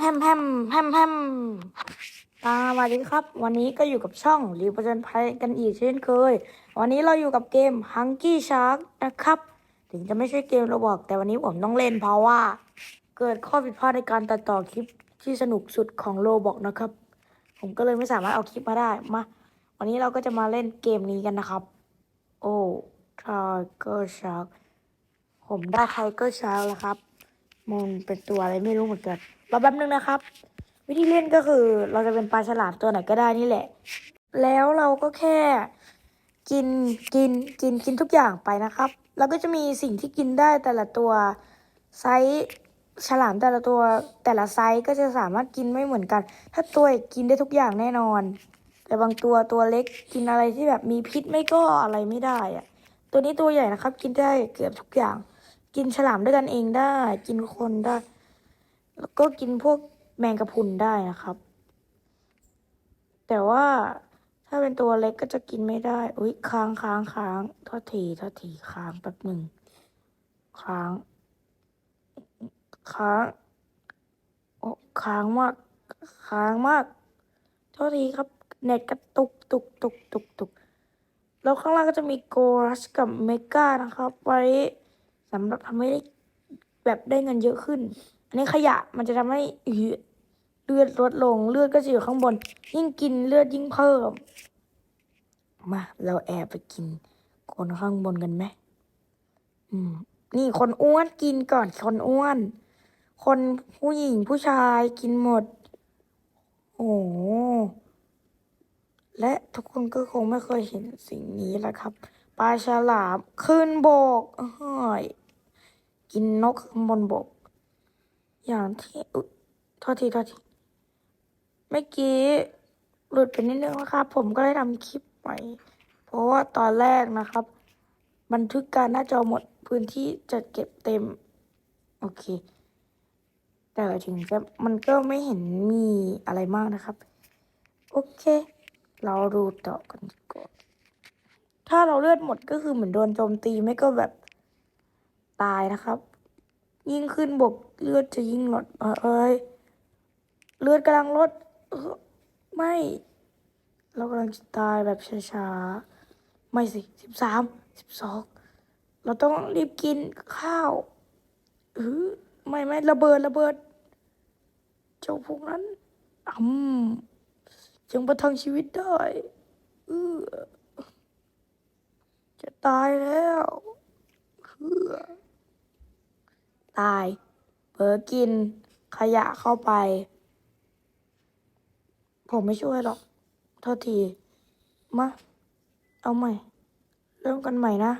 แฮมแฮมแฮมแฮมตาสวัสดีครับ วันนี้ก็อยู่กับช่องรีประจันภัยกันอีกเช่นเคย วันนี้เราอยู่กับเกม Hunky Shark นะครับ ถึงจะไม่ใช่เกมราบอกแต่วันนี้ผมต้องเล่นเพราะว่า เกิดข้อผิดพลาดในการตัดต่อคลิปที่สนุกสุดของโลบอกนะครับ ผมก็เลยไม่สามารถเอาคลิปมาได้มา วันนี้เราก็จะมาเล่นเกมนี้กันนะครับ โอ้ Tiger Shark ผมได้ Tiger Shark แล้วครับมันเป็นตัวอะไรไม่รู้เหมือนกัน รอแป๊บนึงนะครับ วิธีเล่นก็คือเราจะเป็นปลาฉลามตัวไหนก็ได้นี่แหละ แล้วเราก็แค่กินกินกินกินทุกอย่างไปนะครับ แล้วก็จะมีสิ่งที่กินได้แต่ละตัวไซส์ฉลามแต่ละตัวแต่ละไซส์ก็จะสามารถกินไม่เหมือนกัน ถ้าตัวกินได้ทุกอย่างแน่นอน แต่บางตัวตัวเล็กกินอะไรที่แบบมีพิษไม่ก็อะไรไม่ได้อะตัวนี้ตัวใหญ่นะครับ กินได้เกือบทุกอย่าง กินฉลามด้วยกันเองได้ กินคนได้ แล้วก็กินพวกแมงกะพรุนได้นะครับ แต่ว่าถ้าเป็นตัวเล็กก็จะกินไม่ได้ อุ้ยค้างค้างค้างโทษทีโทษทีค้างแป๊บหนึ่งค้าง ค้างโอ้ค้างมาก ค้างมากโทษทีครับ เน็ตกระตุกตุกตุกตุกตุกแล้วข้างล่างก็จะมีโกรัสกับเมกานะครับ ไว้สำหรับทำให้ได้แบบได้เงินเยอะขึ้น อันนี้ขยะมันจะทำให้เลือดลดลงเลือดก็จะอยู่ข้างบน ยิ่งกินเลือดยิ่งเพิ่ม มา เราแอบไปกิน คนข้างบนกันไหมอืม นี่คนอ้วนกินก่อนคนอ้วน คนผู้หญิงผู้ชายกินหมด โอ้และทุกคนก็คงไม่เคยเห็นสิ่งนี้แหละครับปลาฉลามขึ้นบกเฮ้ยกินนกข้างบนบก อย่างที่อุ๊ยโทษทีโทษทีเมื่อกี้หลุดไปนิดนึงนะครับ ผมก็ได้ทำคลิปไว้เพราะว่าตอนแรกนะครับ บันทึกการหน้าจอหมดพื้นที่จะเก็บเต็ม โอเค แต่ถึงจะมันก็ไม่เห็นมีอะไรมากนะครับ โอเค เราดูต่อกันดีกว่าถ้าเราเลือดหมดก็คือเหมือนโดนโจมตีไม่ก็แบบตายนะครับ ยิ่งขึ้นบกเลือดจะยิ่งลดเออเอ้ยเลือดกำลังลดไม่ เรากำลังจะตายแบบช้าๆ ไม่สิสิบสามสิบสองเราต้องรีบกินข้าวเออไม่ไม่ระเบิดระเบิด เจ้าพวกนั้นอืมยังประทังชีวิตได้เออจะตายแล้วเออ ตาย เผลอกินขยะเข้าไป ผมไม่ช่วยหรอกโทษที มา เอาใหม่ เริ่มกันใหม่นะ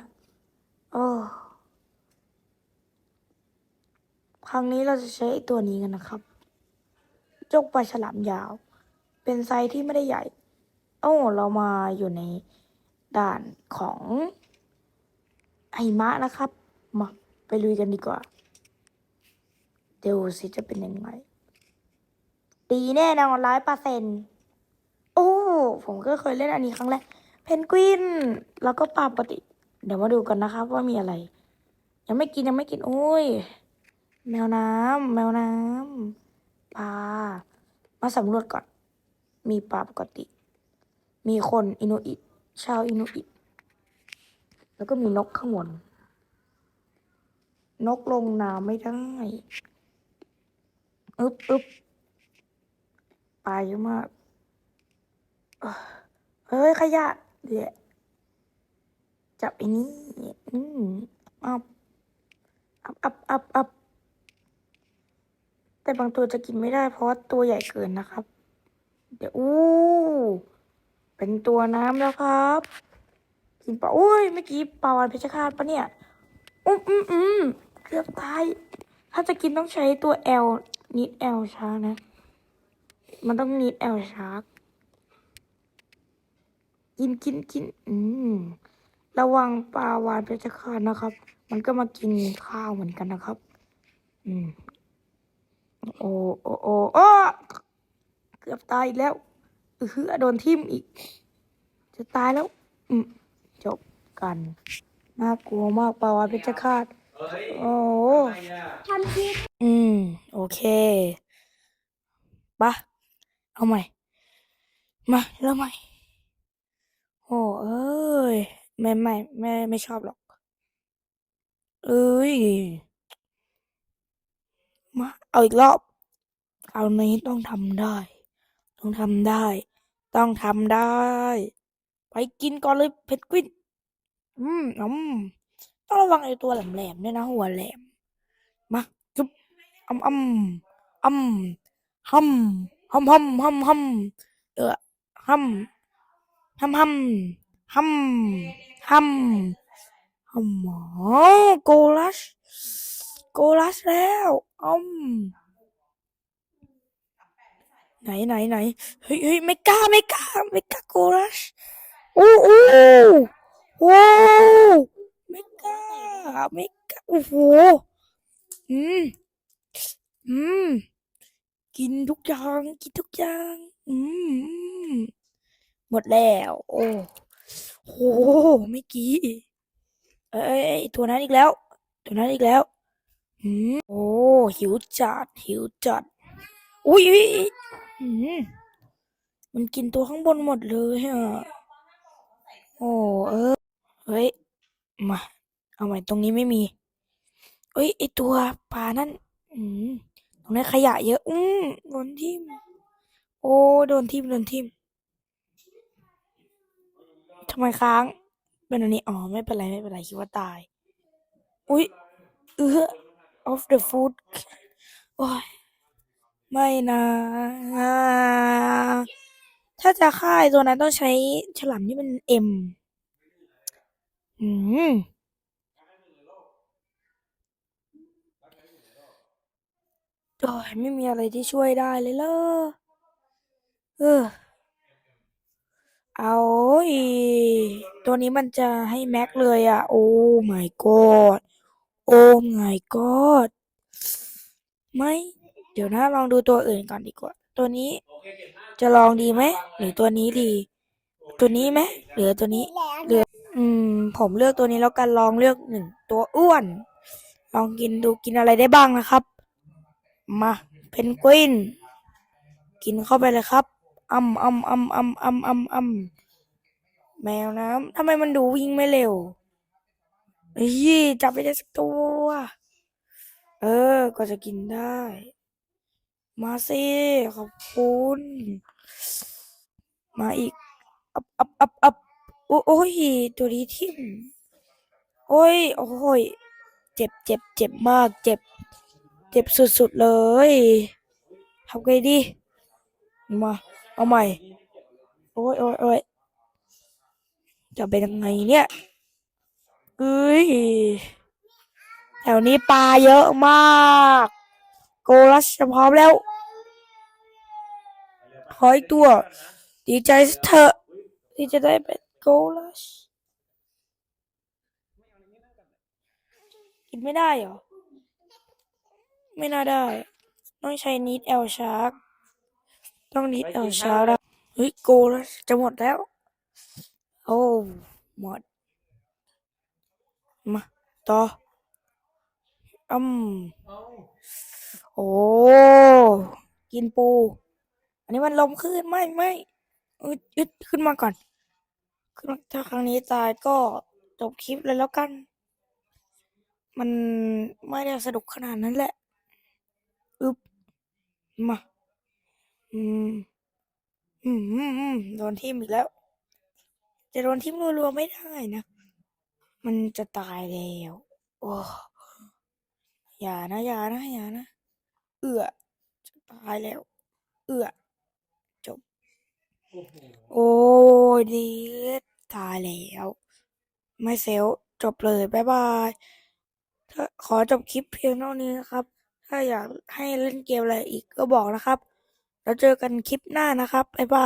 โอ้ครั้งนี้เราจะใช้ตัวนี้กันนะครับ จกปลาฉลามยาว เป็นไซส์ที่ไม่ได้ใหญ่โอ้เรามาอยู่ในด่านของไอมะนะครับ มาไปลุยกันดีกว่า เดี๋ยวสิจะเป็นยังไง ดีแน่นอนร้อยเปอร์เซ็นต์โอ้ ผมก็เคยเล่นอันนี้ครั้งแรก เพนกวิน แล้วก็ปลาปกติเดี๋ยวมาดูกันนะครับว่ามีอะไร ยังไม่กินยังไม่กิน โอ้ย แมวน้ำแมวน้ำปลา มาสำรวจก่อน มีปลาปกติ มีคนอินุอิชาวอินุอิแล้วก็มีนกข้างบนนกลงน้ำไม่ได้ อึบอึบปลาเยอะมาก เฮ้ย ขยะเดี๋ยวจับไอ้นี่ อืมอัพอัพอัพอัพอัพแต่บางตัวจะกินไม่ได้เพราะว่าตัวใหญ่เกินนะครับ เดี๋ยว อู้ เป็นตัวน้ำแล้วครับ กินปลาอุ้ย เมื่อกี้ปลาวานเพชรฆาตปะเนี่ย อุ้มอืมอืมเกือบตาย ถ้าจะกินต้องใช้ตัว L นิด L ช้านะ มันต้องนิด L ชาร์กกินกินกิน อืม ระวังปลาวานเพชรฆาตนะครับ มันก็มากินข้าวเหมือนกันนะครับ อืม โอ้โอ้โอ้โอ้เกือบตายอีกแล้วเออโดนทิ่มอีก จะตายแล้ว อืม จบกัน น่ากลัวมากปลาวานเพชรฆาต โอ้อะไรอะอืม โอเคปะเอาใหม่ มาเริ่มใหม่ โอ้เอ้ย ไม่ไม่ไม่ไม่ชอบหรอก เอ้ย มา เอาอีกรอบคราวนี้ต้องทำได้ ต้องทำได้ ต้องทำได้ ไปกินก่อนเลยเพนกวิน อืมอืม ต้องระวังไอ้ตัวแหลมๆด้วยนะหัวแหลม มาจุ๊บอ้ำอ้ำอ้ำฮัมฮัมฮัมฮัมฮัมเออฮัมฮัมฮัมฮัมฮัมฮัมอ๋อโกลัสโกลัสแล้วอ้ำไหนไหนไหนเฮ้ยเฮ้ยไม่กล้าไม่กล้าไม่กล้าโกลัสโอ้โอ้โอ้ไม่ ก้าไม่ก้าโอ้โหอืมอืมกินทุกอย่างกินทุกอย่างอืมหมดแล้ว โอ้โหไม่กี้เอ้ยตัวนั้นอีกแล้ว ตัวนั้นอีกแล้วอืมโอ้หิวจัดหิวจัดอุ๊ยอืมมันกินตัวข้างบนหมดเลยอะโอ้เออเฮ้ยมา เอาใหม่ตรงนี้ไม่มี เอ้ยไอตัวปลานั่น อืมตรงนี้ขยะเยอะ อืมโดนทิ่มโอ้โดนทิ่มโดนทิ่มทำไมค้าง เป็นอันนี้อ๋อไม่เป็นไรไม่เป็นไรคิดว่าตาย อุ้ยเออ of the food โอ้ยไม่นะ ถ้าจะฆ่าตัวนั้นต้องใช้ฉลามที่มันเอ็ม อืม โอ้ยไม่มีอะไรที่ช่วยได้เลยเหรอเออ เอาอีตัวนี้มันจะให้แม็กเลยอะ โอ้ my god โอ้ my god ไม่ เดี๋ยวนะลองดูตัวอื่นก่อนดีกว่า ตัวนี้จะลองดีไหม หรือตัวนี้ดี ตัวนี้ไหมหรือตัวนี้หรืออืม ผมเลือกตัวนี้แล้วกันลองเลือกหนึ่งตัวอ้วน ลองกินดูกินอะไรได้บ้างนะครับ มาเพนกวิน กินเข้าไปเลยครับอ่ำอ่ำอ่ำอ่ำอ่ำอ่ำอ่ำแมวน้ำทำไมมันดูวิ่งไม่เร็วเฮ้ยจับไปได้สักตัว เออ ก็จะกินได้ มาสิขอบคุณมาอีก อับอับอับอับโอ้โอ้ยตัวนี้ทิ่มโอ้ย โอ้ย เจ็บเจ็บเจ็บมาก เจ็บ จ็บสุดๆเลยทำไงดี มา เอาใหม่ โอ้ยโอ้ยโอ้ยจะเป็นยังไงเนี่ยเอ้ย แถวนี้ปลาเยอะมาก โกลัสจะพร้อมแล้วขออีกตัว ดีใจเถอะที่จะได้เป็นโกลัส กินไม่ได้เหรอ ไม่น่าได้ ต้องใช้นิดเอลชาร์กต้องนิดเอลชาร์กแล้วเฮ้ยโกลัสจะหมดแล้ว โอ้หมด มา ต่ออืมโอ้ กินปู อันนี้มันลมขึ้นไม่ไม่อึดอึดขึ้นมาก่อน ขึ้นมาถ้าครั้งนี้ตายก็จบคลิปเลยแล้วกัน มันไม่ได้สนุกขนาดนั้นแหละ อึบมาอืมอืมอืม อืมโดนทิ่มอีกแล้ว จะโดนทิ่มรัวๆไม่ได้นะ มันจะตายแล้ว โอ้อย่านะอย่านะอย่านะ เอือจะตายแล้ว เอือจบ โอ้ยดีตายแล้ว ไม่เซลจบเลย บ๊ายบายถ้าขอจบคลิปเพียงเท่านี้นะครับ ถ้าอยากให้เล่นเกมอะไรอีกก็บอกนะครับ แล้วเจอกันคลิปหน้านะครับ บ๊ายบา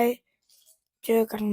ย เจอกัน